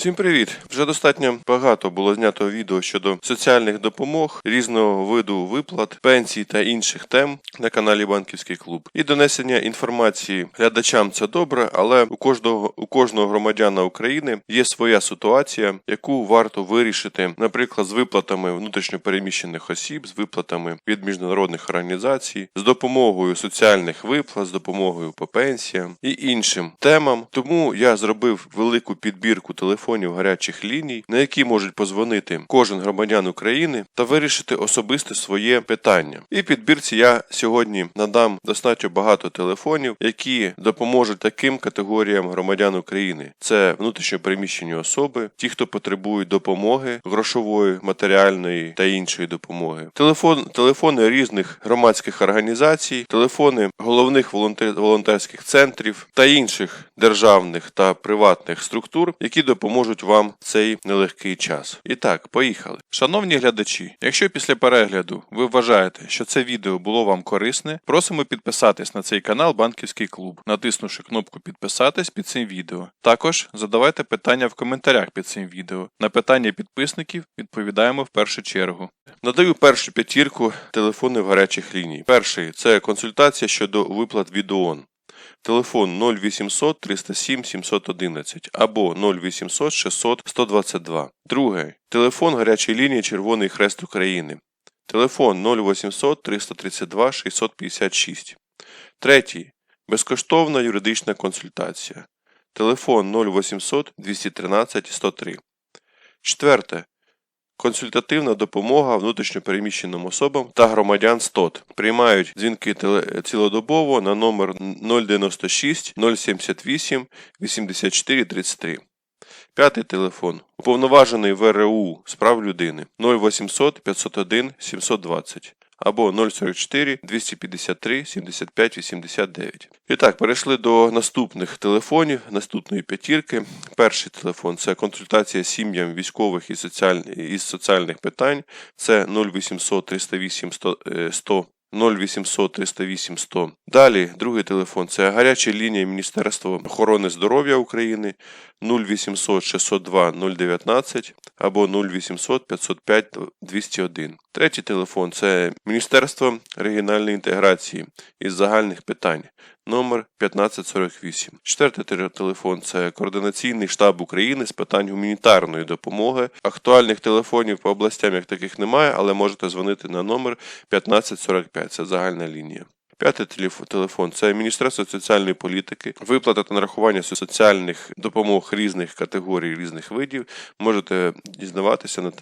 Всім привіт! Вже достатньо багато було знято відео щодо соціальних допомог, різного виду виплат, пенсій та інших тем на каналі Банківський клуб. І донесення інформації глядачам це добре, але у кожного у кожного громадяна України є своя ситуація, яку варто вирішити, наприклад, з виплатами внутрішньопереміщених осіб, з виплатами від міжнародних організацій, з допомогою соціальних виплат, з допомогою по пенсіям і іншим темам. Тому я зробив велику підбірку телефонів гарячих ліній, на які можуть позвонити кожен громадян України та вирішити особисте своє питання. І підбірці я сьогодні надам достатньо багато телефонів, які допоможуть таким категоріям громадян України: це внутрішньопереміщені особи, ті, хто потребують допомоги грошової, матеріальної та іншої допомоги. Телефон, телефони різних громадських організацій, телефони головних волонтерських центрів та інших державних та приватних структур, які допоможуть вам в цей нелегкий час. І так, поїхали. Шановні глядачі, якщо після перегляду ви вважаєте, що це відео було вам корисне, просимо підписатись на цей канал Банківський клуб, натиснувши кнопку підписатись під цим відео. Також задавайте питання в коментарях під цим відео. На питання підписників відповідаємо в першу чергу. Надаю першу п'ятірку телефонів гарячих ліній. Перший це консультація щодо виплат від ООН. Телефон 0800 307 711 або 0800 600 122. Друге. Телефон гарячої лінії Червоний Хрест України. Телефон 0800 332 656. Третій. Безкоштовна юридична консультація. Телефон 0800 213 103. Четверте. Консультативна допомога внутрішньопереміщеним особам та громадян СТОТ. Приймають дзвінки цілодобово на номер 096 078 84 33. П'ятий телефон. Уповноважений ВРУ з прав людини 0800 501 720 або 044 253 75 89. І так, перейшли до наступних телефонів, наступної п'ятірки. Перший телефон це консультація сім'ям військових і соціальних із соціальних питань. Це 0800 308 100, е, 100 0800 308 100. Далі другий телефон. Це гаряча лінія Міністерства охорони здоров'я України. 0800 602 019 або 0800 505 201. Третій телефон. Це Міністерство регіональної інтеграції. Із загальних питань номер 1548. Четвертий телефон це Координаційний штаб України з питань гуманітарної допомоги. Актуальних телефонів по областям як таких немає, але можете дзвонити на номер 1545. Це загальна лінія. П'ятий телефон це Міністерство соціальної політики, виплата та нарахування соціальних допомог різних категорій, різних видів. Можете дізнаватися на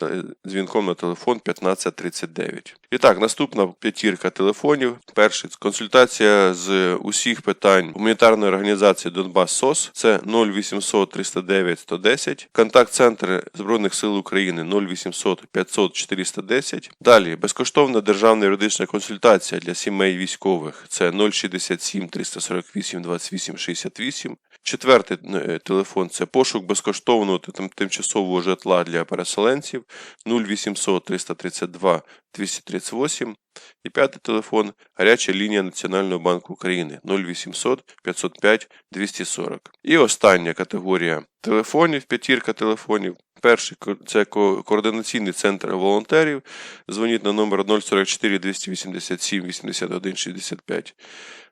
дзвінком на телефон 1539. І так, наступна п'ятірка телефонів. Перший консультація з усіх питань гуманітарної організації Донбас СОС. Це 0800 309 110. Контакт-центр Збройних сил України 0800 500 410. Далі безкоштовна державна юридична консультація для сімей військових. Це 067 348 28 68. Четвертий е, телефон це пошук безкоштовного та тимчасового житла для переселенців 0800 332 238. І п'ятий телефон гаряча лінія Національного банку України 0800 505 240. І остання категорія телефонів, п'ятірка телефонів. Перший це координаційний центр волонтерів. Дзвоніть на номер 044 287 81 65.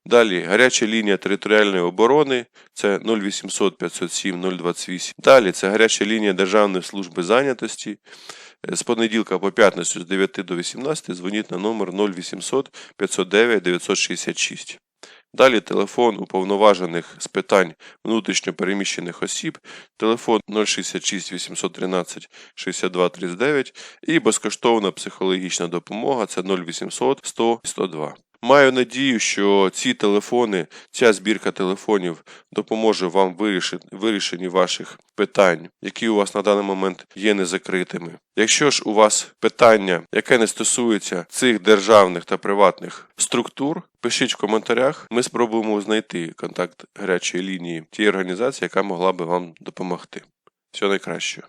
Далі гаряча лінія територіальної оборони це 0800 507 028. Далі це гаряча лінія Державної служби зайнятості. З понеділка по п'ятницю з 9 до 18 дзвоніть на номер 0800 509 966. Далі телефон уповноважених з питань внутрішньопереміщених осіб, телефон 066 813 62 39 і безкоштовна психологічна допомога це 0800 100 102. Маю надію, що ці телефони, ця збірка телефонів допоможе вам вирішенні ваших питань, які у вас на даний момент є незакритими. Якщо ж у вас питання, яке не стосується цих державних та приватних структур, пишіть в коментарях. Ми спробуємо знайти контакт гарячої лінії тієї організації, яка могла би вам допомогти. Всього найкращого.